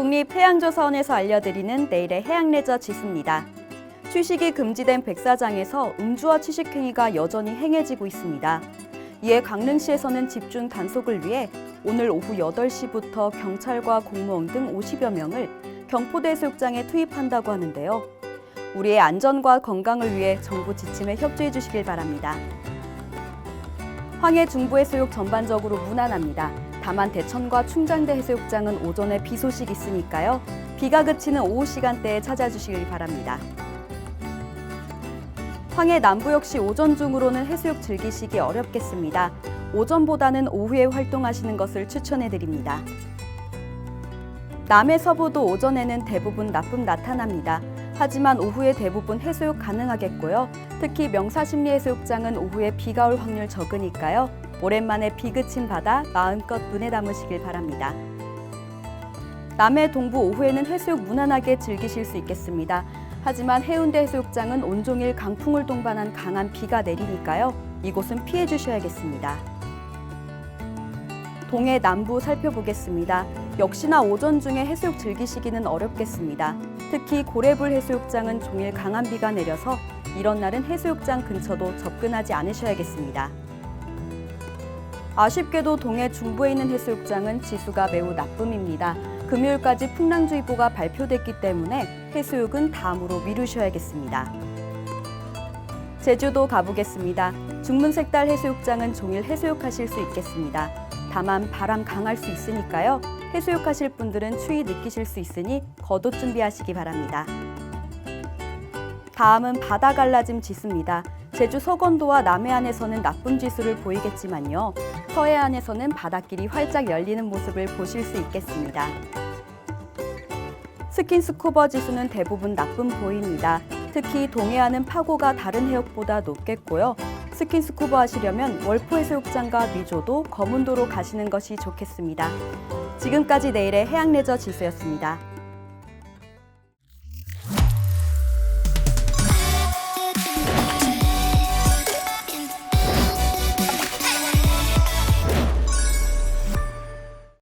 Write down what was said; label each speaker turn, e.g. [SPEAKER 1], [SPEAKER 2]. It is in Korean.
[SPEAKER 1] 국립 해양조사원에서 알려드리는 내일의 해양레저 지수입니다. 취식이 금지된 백사장에서 음주와 취식 행위가 여전히 행해지고 있습니다. 이에 강릉시에서는 집중 단속을 위해 오늘 오후 8시부터 경찰과 공무원 등 50여 명을 경포대 해수욕장에 투입한다고 하는데요. 우리의 안전과 건강을 위해 정부 지침에 협조해 주시길 바랍니다. 황해 중부해수욕 전반적으로 무난합니다. 다만 대천과 충장대 해수욕장은 오전에 비 소식 있으니까요. 비가 그치는 오후 시간대에 찾아주시길 바랍니다. 황해 남부 역시 오전 중으로는 해수욕 즐기시기 어렵겠습니다. 오전보다는 오후에 활동하시는 것을 추천해 드립니다. 남해 서부도 오전에는 대부분 나쁨 나타납니다. 하지만 오후에 대부분 해수욕 가능하겠고요. 특히 명사심리 해수욕장은 오후에 비가 올 확률 적으니까요. 오랜만에 비 그친 바다 마음껏 눈에 담으시길 바랍니다. 남해 동부 오후에는 해수욕 무난하게 즐기실 수 있겠습니다. 하지만 해운대 해수욕장은 온종일 강풍을 동반한 강한 비가 내리니까요. 이곳은 피해 주셔야겠습니다. 동해 남부 살펴보겠습니다. 역시나 오전 중에 해수욕 즐기시기는 어렵겠습니다. 특히 고래불 해수욕장은 종일 강한 비가 내려서 이런 날은 해수욕장 근처도 접근하지 않으셔야겠습니다. 아쉽게도 동해 중부에 있는 해수욕장은 지수가 매우 나쁨입니다. 금요일까지 풍랑주의보가 발표됐기 때문에 해수욕은 다음으로 미루셔야겠습니다. 제주도 가보겠습니다. 중문색달 해수욕장은 종일 해수욕하실 수 있겠습니다. 다만 바람 강할 수 있으니까요. 해수욕하실 분들은 추위 느끼실 수 있으니 겉옷 준비하시기 바랍니다. 다음은 바다 갈라짐 지수입니다. 제주 서건도와 남해안에서는 나쁨 지수를 보이겠지만요. 서해안에서는 바닷길이 활짝 열리는 모습을 보실 수 있겠습니다. 스킨스쿠버 지수는 대부분 나쁨 보입니다. 특히 동해안은 파고가 다른 해역보다 높겠고요. 스킨스쿠버 하시려면 월포 해수욕장과 미조도 검은도로 가시는 것이 좋겠습니다. 지금까지 내일의 해양레저 지수였습니다.